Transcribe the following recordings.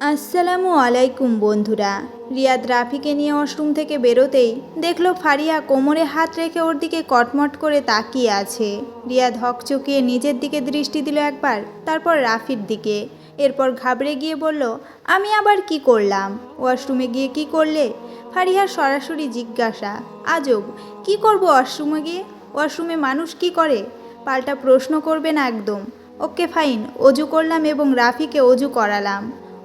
আসসালামু আলাইকুম বন্ধুরা। রিয়াদ রাফিকে নিয়ে ওয়াশরুম থেকে বেরোতেই দেখল ফারিয়া কোমরে হাত রেখে ওর দিকে কটমট করে তাকিয়ে আছে। রিয়াদ হক চকিয়ে নিজের দিকে দৃষ্টি দিল একবার, তারপর রাফির দিকে। এরপর ঘাবড়ে গিয়ে বলল, আমি আবার কি করলাম? ওয়াশরুমে গিয়ে কি করলে? ফারিয়ার সরাসরি জিজ্ঞাসা, আজব, কি করব ওয়াশরুমে গিয়ে? ওয়াশরুমে মানুষ কি করে? পাল্টা প্রশ্ন করবে না একদম। ওকে ফাইন, অজু করলাম এবং রাফিকে অজু করালাম।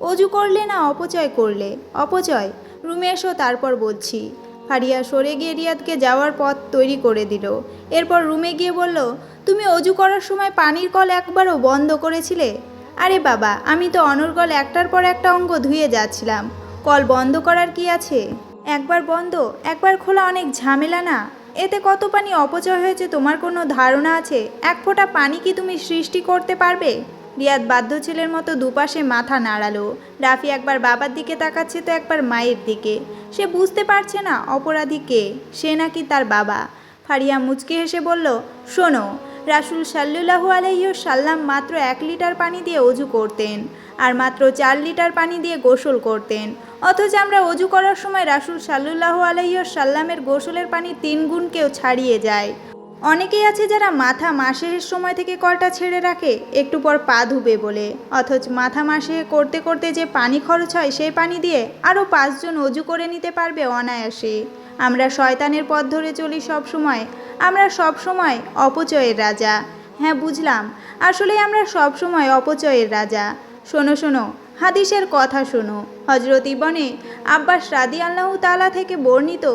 অজু করলে না অপচয় করলে? অপচয়? রুমে এসো, তারপর বলছি। ফারিয়া সরে গিয়ে রিয়াদকে যাওয়ার পথ তৈরি করে দিল। এরপর রুমে গিয়ে বলল, তুমি অজু করার সময় পানির কল একবারও বন্ধ করেছিলে? আরে বাবা, আমি তো অনর্গল একটার পর একটা অঙ্গ ধুয়ে যাচ্ছিলাম। কল বন্ধ করার কি আছে? একবার বন্ধ? একবার খোলা অনেক ঝামেলা না? এতে কত পানি অপচয় হয়েছে তোমার কোনো ধারণা আছে? এক ফোঁটা পানি কি তুমি সৃষ্টি করতে পারবে? রিয়াদ বাধ্য ছেলের মতো দুপাশে মাথা নাড়ালো। রাফি একবার বাবার দিকে তাকাচ্ছে তো একবার মায়ের দিকে। সে বুঝতে পারছে না অপরাধী কে, সে নাকি তার বাবা। ফারিয়া মুচকে হেসে বলল, শোনো, রাসুল সাল্লুল্লাহু আলাইহ সাল্লাম মাত্র এক লিটার পানি দিয়ে অজু করতেন আর মাত্র চার লিটার পানি দিয়ে গোসল করতেন। অথচ আমরা অজু করার সময় রাসুল সাল্লুল্লাহু আলাইহ সাল্লামের গোসলের পানি তিন গুণকেও ছাড়িয়ে যায়। অনেকেই আছে যারা মাথা মাসের সময় থেকে কলটা ছেড়ে রাখে, একটু পর পা ধুবে বলে। অথচ মাথা মাসে করতে করতে যে পানি খরচ হয়, সেই পানি দিয়ে আরও পাঁচজন অজু করে নিতে পারবে অনায়াসে। আমরা শয়তানের পথ ধরে চলি সব সময়। আমরা সব সময় অপচয়ের রাজা। হ্যাঁ বুঝলাম। আসলে আমরা সব সময় অপচয়ের রাজা। শোনো শোনো হাদিসের কথা শোনো। হজরত ইবনে আব্বাস রাদি আল্লাহ তালা থেকে বর্ণিত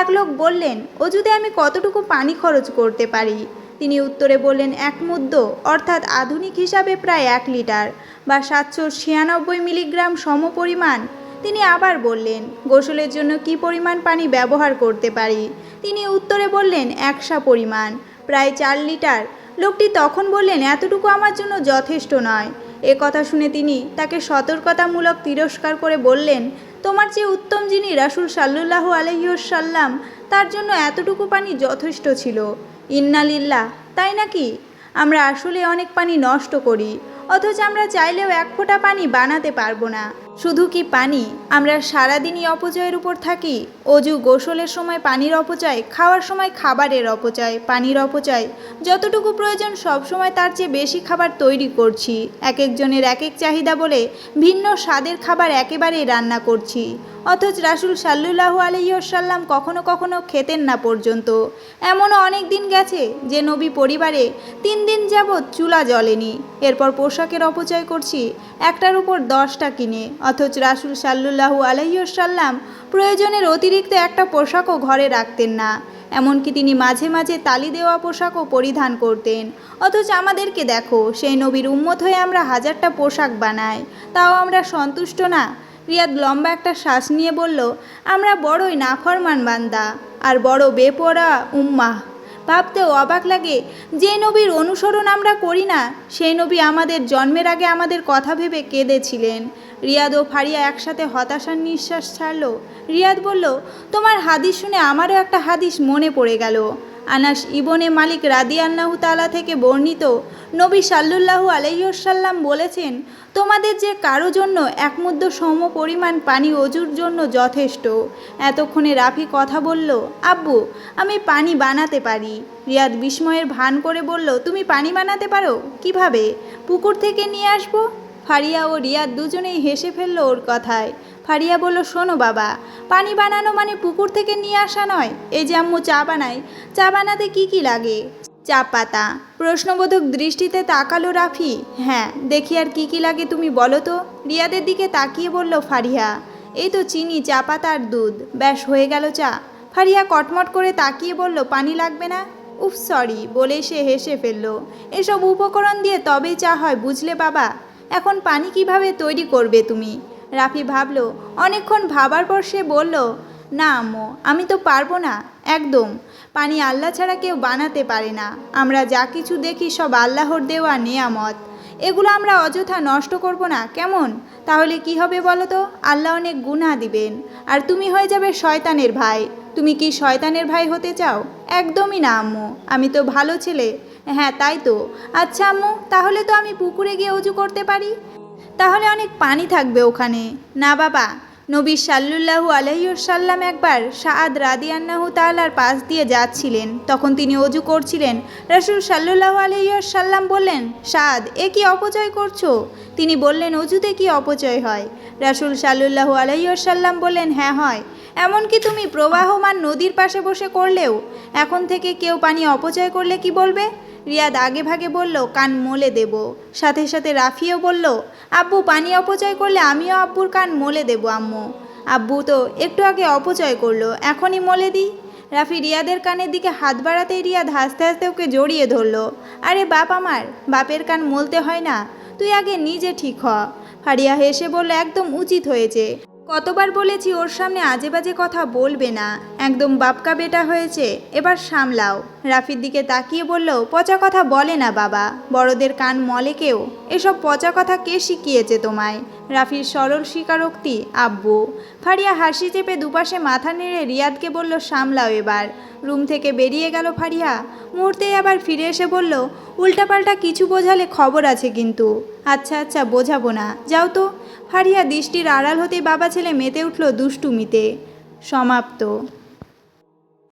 এক লোক বললেন, অজুতে আমি কতটুকু পানি খরচ করতে পারি? তিনি উত্তরে বললেন, এক মুদ্দ, অর্থাৎ আধুনিক হিসাবে প্রায় এক লিটার বা সাতশো ছিয়ানব্বই মিলিগ্রাম সমপরিমাণ তিনি আবার বললেন, গোসলের জন্য কি পরিমাণ পানি ব্যবহার করতে পারি? তিনি উত্তরে বললেন একশা পরিমাণ। প্রায় চার লিটার। লোকটি তখন বললেন, এতটুকু আমার জন্য যথেষ্ট নয়। এ কথা শুনে তিনি তাকে সতর্কতামূলক তিরস্কার করে বললেন, তোমার যে উত্তম যিনি রাসুল সাল্লুল্লাহ আলহিউসাল্লাম তার জন্য এতটুকু পানি যথেষ্ট ছিল। ইন্নালিল্লা তাই নাকি? আমরা আসলে অনেক পানি নষ্ট করি, অথচ আমরা চাইলেও এক ফোঁটা পানি বানাতে পারব না। শুধু কি পানি? আমরা সারাদিনই অপচয়ের উপর থাকি? অজু গোসলের সময় পানির অপচয়, খাওয়ার সময় খাবারের অপচয়, পানির অপচয়। যতটুকু প্রয়োজন সব সময় তার চেয়ে বেশি খাবার তৈরি করছি। এক একজনের এক এক চাহিদা বলে ভিন্ন স্বাদের খাবার একেবারেই রান্না করছি। অথচ রাসুল সাল্লুল্লাহু আলহিউসাল্লাম কখনো কখনো খেতেন না পর্যন্ত। এমনও অনেক দিন গেছে যে নবী পরিবারে তিন দিন যাবৎ চুলা জ্বলেনি। এরপর পোশাকের অপচয় করছি, একটার উপর দশটা কিনে। অথচ রাসুল সাল্লুল্লাহু আলহিউসাল্লাম প্রয়োজনের অতিরিক্ত একটা পোশাকও ঘরে রাখতেন না। এমনকি তিনি মাঝে মাঝে তালি দেওয়া পোশাকও পরিধান করতেন। অথচ আমাদেরকে দেখো, সেই নবীর উম্মত হয়ে আমরা হাজারটা পোশাক বানাই। তাও আমরা সন্তুষ্ট না। রিয়াদ লম্বা একটা শ্বাস নিয়ে বলল, আমরা বড়ই নাফরমান বান্দা, আর বড় বেপরা উম্মাহ। ভাবতেও অবাক লাগে, যে নবীর অনুসরণ আমরা করি না। সেই নবী আমাদের জন্মের আগে আমাদের কথা ভেবে কেঁদেছিলেন। রিয়াদ ও ফারিয়া একসাথে হতাশার নিঃশ্বাস ছাড়ল। রিয়াদ বলল, তোমার হাদিস শুনে আমারও একটা হাদিস মনে পড়ে গেল। আনাস ইবনে মালিক রাদি আল্লাহ তালা থেকে বর্ণিত। নবী সাল্লুল্লাহু আলহিসাল্লাম বলেছেন, তোমাদের যে কারও জন্য একমুদ্দ সম পরিমাণ পানি অজুর জন্য যথেষ্ট। এতক্ষণে রাফি কথা বলল, আব্বু, আমি পানি বানাতে পারি। রিয়াদ বিস্ময়ের ভান করে বলল, তুমি পানি বানাতে পারো? কীভাবে? পুকুর থেকে নিয়ে আসব? ফারিয়া ও রিয়াদ দুজনেই হেসে ফেলল ওর কথায়। ফারিয়া বলল, শোনো বাবা, পানি বানানো মানে পুকুর থেকে নিয়ে আসা নয়। এই যে আম্মু চা বানাই চা বানাতে কি কি লাগে? চা পাতা। প্রশ্নবোধক দৃষ্টিতে তাকালো রাফি। হ্যাঁ দেখি আর কি কি লাগে তুমি বলো তো। রিয়াদের দিকে তাকিয়ে বলল, ফারিয়া, এই তো চিনি, চা পাতা আর দুধ। ব্যাস, হয়ে গেল চা। ফারিয়া কটমট করে তাকিয়ে বলল, পানি লাগবে না? উফ, সরি বলে সে হেসে ফেলল। এসব উপকরণ দিয়ে তবেই চা হয়, বুঝলে বাবা? এখন পানি কীভাবে তৈরি করবে তুমি? রাফি ভাবল, অনেকক্ষণ ভাবার পর সে বলল, না আম্মু, আমি তো পারব না, একদম। পানি আল্লাহ ছাড়া কেউ বানাতে পারে না। আমরা যা কিছু দেখি সব আল্লাহর দেওয়া নেয়ামত। এগুলো আমরা অযথা নষ্ট করব না, কেমন? তাহলে কি হবে বলো তো? আল্লাহ অনেক গুণা দিবেন। আর তুমি হয়ে যাবে শয়তানের ভাই। তুমি কি শয়তানের ভাই হতে চাও? একদমই না আম্মু, আমি তো ভালো ছেলে। হ্যাঁ তাই তো। আচ্ছা আম্মু, তাহলে তো আমি পুকুরে গিয়ে অজু করতে পারি? তাহলে অনেক পানি থাকবে ওখানে। না বাবা, নবী সাল্লুল্লাহু আলহিউসাল্লাম একবার সাদ রাদিয়ান্নাহু তালার পাশ দিয়ে যাচ্ছিলেন। তখন তিনি অজু করছিলেন। রসুল সাল্লুল্লাহু আলহিউসাল্লাম বললেন সাদ এ কি অপচয় করছ? তিনি বললেন, অজুতে কি অপচয় হয়? রাসুল সাল্লুল্লাহু আলহিউসাল্লাম বললেন হ্যাঁ হয়। এমনকি তুমি প্রবাহমান নদীর পাশে বসে করলেও এখন থেকে কেউ পানি অপচয় করলে কি বলবে? রিয়াদ আগে ভাগে বলল, কান মলে দেব। সাথে সাথে রাফিও বলল, আব্বু, পানি অপচয় করলে আমিও আব্বুর কান মলে দেব, আম্মু। আব্বু তো একটু আগে অপচয় করল, এখনই মলে দিই। রাফি রিয়াদের কানের দিকে হাত বাড়াতেই রিয়াদ হাসতে হাসতে ওকে জড়িয়ে ধরলো, আরে বাপ আমার, বাপের কান মলতে হয় না, তুই আগে নিজে ঠিক হ। ফারিয়া হেসে বলল, একদম উচিত হয়েছে। কতবার বলেছি ওর সামনে আজে বাজে কথা বলবে না। একদম বাপকা বেটা হয়েছে, এবার সামলাও। রাফির দিকে তাকিয়ে বলল, পচা কথা বলে না বাবা, বড়দের কান মলে কেউ। এসব পচা কথা কে শিখিয়েছে তোমায়? রাফির সরল স্বীকারোক্তি, আব্বু। ফারিয়া হাসি চেপে দুপাশে মাথা নেড়ে রিয়াদকে বলল, সামলাও এবার। রুম থেকে বেরিয়ে গেল ফারিয়া। মুহূর্তেই আবার ফিরে এসে বলল, উল্টাপাল্টা কিছু বোঝালে খবর আছে কিন্তু। আচ্ছা আচ্ছা বোঝাবো না। যাও তো। ফারিয়া দৃষ্টির আড়াল হতে বাবা ছেলে মেতে উঠল দুষ্টুমিতে। সমাপ্ত।